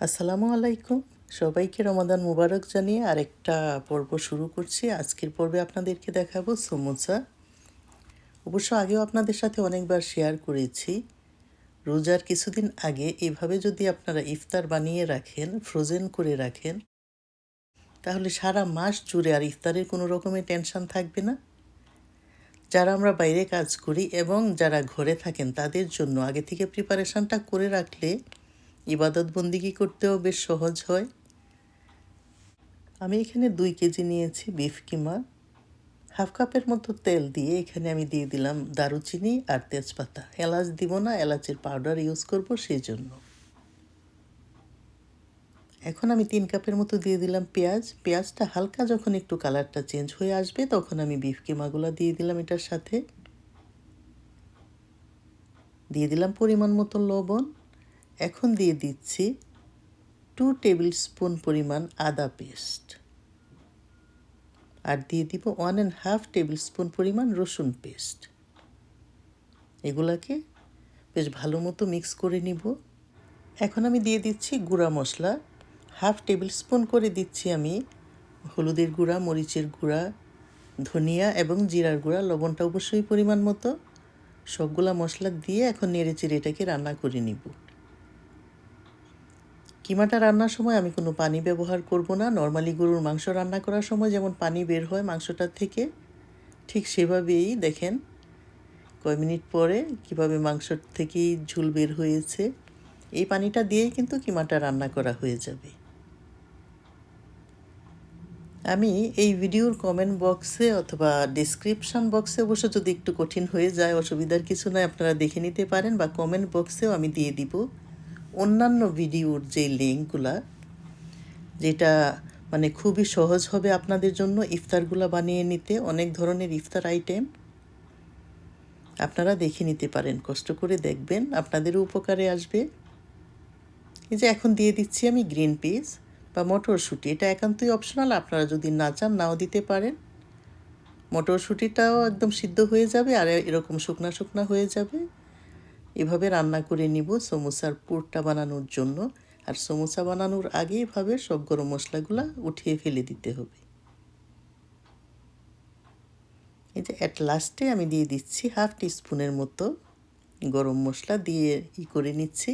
আসসালামু আলাইকুম। সবাইকে রমাদান মুবারক জানিয়ে আরেকটা পর্ব শুরু করছি। আজকের পর্বে আপনাদেরকে দেখাবো সমোসা। অবশ্য আগেও আপনাদের সাথে অনেকবার শেয়ার করেছি। রোজার কিছুদিন আগে এভাবে যদি আপনারা ইফতার বানিয়ে রাখেন ফ্রোজেন করে রাখেন, তাহলে সারা মাস জুড়ে আর ইফতারের কোনো রকমের টেনশন থাকবে না। যারা আমরা বাইরে কাজ করি এবং যারা ঘরে থাকেন, তাদের জন্য আগে থেকে প্রিপারেশনটা করে রাখলে ইবাদত বন্দিগি করতেও বেশ সহজ হয়? আমি এখানে দুই কেজি নিয়েছি বিফ কিমা। হাফ কাপের মতো তেল দিয়ে এখানে আমি দিয়ে দিলাম দারুচিনি আর তেজপাতা। এলাচ দিব না, এলাচের পাউডার ইউজ করব সেই জন্য এখন আমি তিন কাপের মতো দিয়ে দিলাম পেঁয়াজ। পেঁয়াজটা হালকা যখন একটু কালারটা চেঞ্জ হয়ে আসবে তখন আমি বিফ কিমাগুলো দিয়ে দিলাম এটার সাথে। দিয়ে দিলাম পরিমাণ মতো লবণ। এখন দিয়ে দিচ্ছি টু টেবিল স্পুন পরিমাণ আদা পেস্ট আর দিয়ে দিব one and half tablespoon পরিমাণ রসুন পেস্ট এগুলাকে বেশ ভালো মতো মিক্স করে নিব। এখন আমি দিয়ে দিচ্ছি গুঁড়া মশলা। হাফ টেবিল স্পুন করে দিচ্ছি আমি হলুদের গুঁড়া, মরিচের গুঁড়া, ধনিয়া এবং জিরার গুঁড়া, লবণটা অবশ্যই পরিমাণ মতো। সবগুলা মশলা দিয়ে এখন নেড়ে চেড়ে এটাকে রান্না করে নিব। কিমাটা রান্নার সময় আমি কোনো পানি ব্যবহার করব না। নর্মালি গরুর মাংস রান্না করার সময় যেমন পানি বের হয় মাংসটার থেকে, ঠিক সেভাবেই দেখেন কয় মিনিট পরে কীভাবে মাংসর থেকেই ঝুল বের হয়েছে। এই পানিটা দিয়েই কিন্তু কিমাটা রান্না করা হয়ে যাবে। আমি এই ভিডিওর কমেন্ট বক্সে অথবা ডিসক্রিপশান বক্সে অবশ্য যদি একটু কঠিন হয়ে যায়, অসুবিধার কিছু নয় আপনারা দেখে নিতে পারেন বা কমেন্ট বক্সেও আমি দিয়ে দিব। অন্যান্য ভিডিওর যে লিঙ্কগুলা, যেটা মানে খুবই সহজ হবে আপনাদের জন্য ইফতারগুলো বানিয়ে নিতে, অনেক ধরনের ইফতার আইটেম আপনারা দেখে নিতে পারেন, কষ্ট করে দেখবেন, আপনাদেরও উপকারে আসবে। এই যে এখন দিয়ে দিচ্ছি আমি গ্রিন পিস বা মটরশুঁটি, এটা একান্তই অপশনাল আপনারা যদি না চান নাও দিতে পারেন। মটরশুঁটিটাও একদম সিদ্ধ হয়ে যাবে আর এরকম শুকনা শুকনা হয়ে যাবে। এভাবে রান্না করে নিব সমোসার পুরটা বানানোর জন্য। আর সমোসা বানানোর আগে এভাবে সব গরম মশলাগুলো উঠিয়ে ফেলে দিতে হবে। এই যে অ্যাট লাস্টে আমি দিয়ে দিচ্ছি হাফ টিস্পুনের মতো গরম মশলা দিয়ে ই করে নিচ্ছি।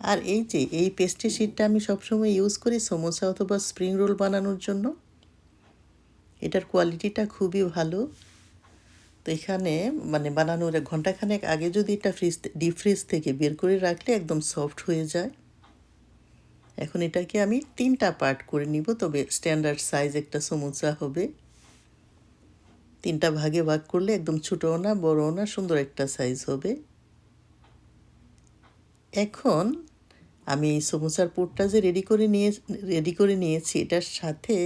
আর এই যে এই পেস্ট্রি শিটটা আমি সবসময় ইউজ করি সমোসা অথবা স্প্রিং রোল বানানোর জন্য। এটার কোয়ালিটিটা খুবই ভালো। তো এখানে মানে বানানোর এক ঘন্টাখানেক আগে যদি এটা ফ্রিজ ডিপ ফ্রিজ থেকে বের করে রাখলে একদম সফট হয়ে যায়। এখন এটাকে আমি তিনটা পার্ট করে নিব, তবে স্ট্যান্ডার্ড সাইজ একটা সমুচা হবে। তিনটা ভাগে ভাগ করলে একদম ছোটও না, বড়ও না, সুন্দর একটা সাইজ হবে। এখন আমি এই সমোসার পুরটা যে রেডি করে নিয়ে রেডি করে নিয়েছি, এটার সাথে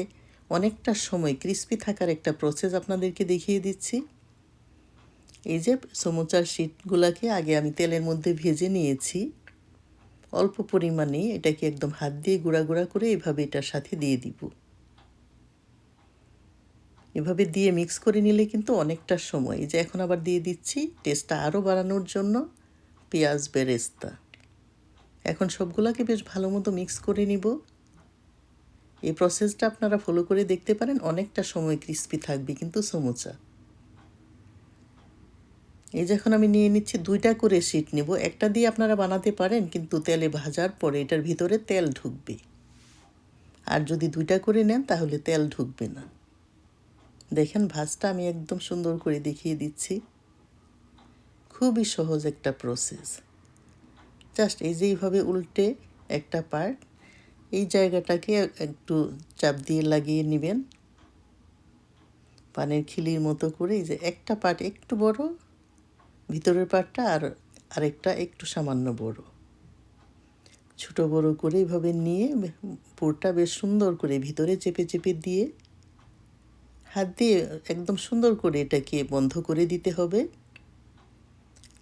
অনেকটা সময় ক্রিস্পি থাকার একটা প্রসেস আপনাদেরকে দেখিয়ে দিচ্ছি। এই যে সমোচার শিটগুলাকে আগে আমি তেলের মধ্যে ভেজে নিয়েছি। অল্প পরিমাণে এটাকে একদম হাত দিয়ে গুঁড়া গুঁড়া করে এভাবে এটার সাথে দিয়ে দিব। এভাবে দিয়ে মিক্স করে নিলে কিন্তু অনেকটা সময়। যে এখন আবার দিয়ে দিচ্ছি, টেস্টটা আরও বাড়ানোর জন্য পেঁয়াজ বেরেস্তা। এখন সবগুলোকে বেশ ভালো মতো মিক্স করে নিব। এই প্রসেসটা আপনারা ফলো করে দেখতে পারেন, অনেকটা সময় ক্রিস্পি থাকবে কিন্তু সমোচা। এই যখন আমি নিয়ে নিচ্ছি দুইটা করে শিট নেব। একটা দিয়ে আপনারা বানাতে পারেন, কিন্তু তেলে ভাজার পরে এটার ভিতরে তেল ঢুকবে। আর যদি দুইটা করে নেন, তাহলে তেল ঢুকবে না। দেখেন, ভাজটা আমি একদম সুন্দর করে দেখিয়ে দিচ্ছি। খুবই সহজ একটা প্রসেস জাস্ট এই যে এইভাবে উল্টে একটা পার্ট এই জায়গাটাকে একটু চাপ দিয়ে লাগিয়ে নেবেন। পানের খিলির মতো করে, এই যে একটা পার্ট একটু বড় ভিতরের পাটটা আর আরেকটা একটু সামান্য বড়। ছোট বড় করে এইভাবে নিয়ে পুরটা বেশ সুন্দর করে ভিতরে চেপে চেপে দিয়ে হাত দিয়ে একদম সুন্দর করে এটাকে বন্ধ করে দিতে হবে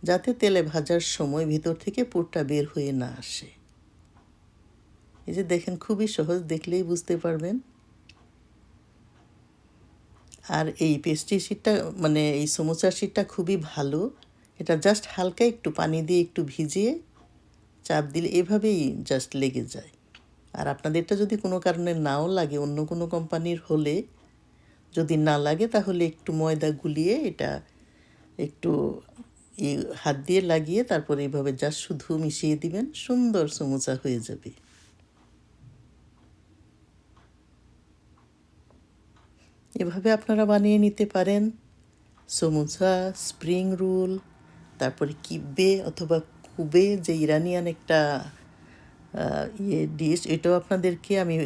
যাতে তেলে ভাজার সময় ভিতর থেকে পুরটা বের হয়ে না আসে। এই যে দেখেন খুবই সহজ, দেখলেই বুঝতে পারবেন। আর এই পেস্ট্রি শিটটা মানে এই সমোসার শিটটা খুবই ভালো। এটা জাস্ট হালকা একটু পানি দিয়ে একটু ভিজিয়ে চাপ দিলে এভাবেই জাস্ট লেগে যায়। আর আপনাদেরটা যদি কোনো কারণে নাও লাগে, অন্য কোনো কোম্পানির হলে, যদি না লাগে তাহলে একটু ময়দা গুলিয়ে এটা একটু হাত দিয়ে লাগিয়ে তারপরে এইভাবে যা শুধু মিশিয়ে দিবেন, সুন্দর সমুচা হয়ে যাবে। এভাবে আপনারা বানিয়ে নিতে পারেন। সমুচা, স্প্রিং রোল তারপরে কিব্বে অথবা কুবে, যে ইরানিয়ান একটা ইয়ে ডিশ এটাও আপনাদেরকে আমি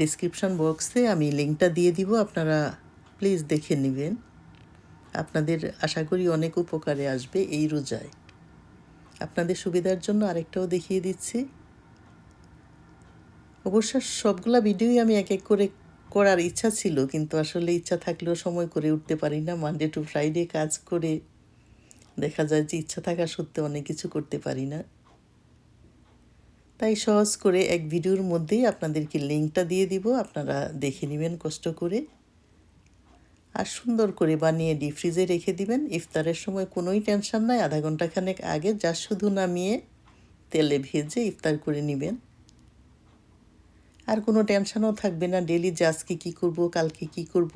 ডিসক্রিপশন বক্সে আমি লিঙ্কটা দিয়ে দিব, আপনারা প্লিজ দেখে নেবেন। আপনাদের আশা করি অনেক উপকারে আসবে এই রোজায়। আপনাদের সুবিধার জন্য আরেকটাও দেখিয়ে দিচ্ছি। অবশ্য সবগুলা ভিডিওই আমি এক এক করে করার ইচ্ছা ছিল, কিন্তু আসলে ইচ্ছা থাকলেও সময় করে উঠতে পারি না। মানডে টু ফ্রাইডে কাজ করে দেখা যায় যে ইচ্ছা থাকা সত্ত্বেও অনেক কিছু করতে পারি না। তাই সহজ করে এক ভিডিওর মধ্যেই আপনাদেরকে লিঙ্কটা দিয়ে দিব, আপনারা দেখে নেবেন কষ্ট করে। আর সুন্দর করে বানিয়ে ডিপ ফ্রিজে রেখে দিবেন। ইফতারের সময় কোনোই টেনশন নাই, আধা ঘণ্টা খানেক আগে যা শুধু নামিয়ে তেলে ভেজে ইফতার করে নেবেন। আর কোনো টেনশনও থাকবে না ডেলি যে আজকে কী করব, কালকে কী করব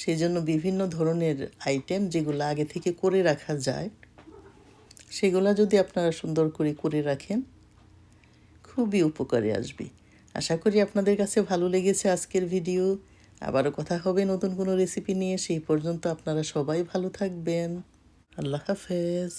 সেই জন্য বিভিন্ন ধরনের আইটেম যেগুলো আগে থেকে করে রাখা যায়, সেগুলো যদি আপনারা সুন্দর করে করে রাখেন, খুবই উপকারে আসবে। আশা করি আপনাদের কাছে ভালো লেগেছে আজকের ভিডিও আবারও কথা হবে নতুন কোনো রেসিপি নিয়ে, সেই পর্যন্ত আপনারা সবাই ভালো থাকবেন। আল্লাহ হাফেজ।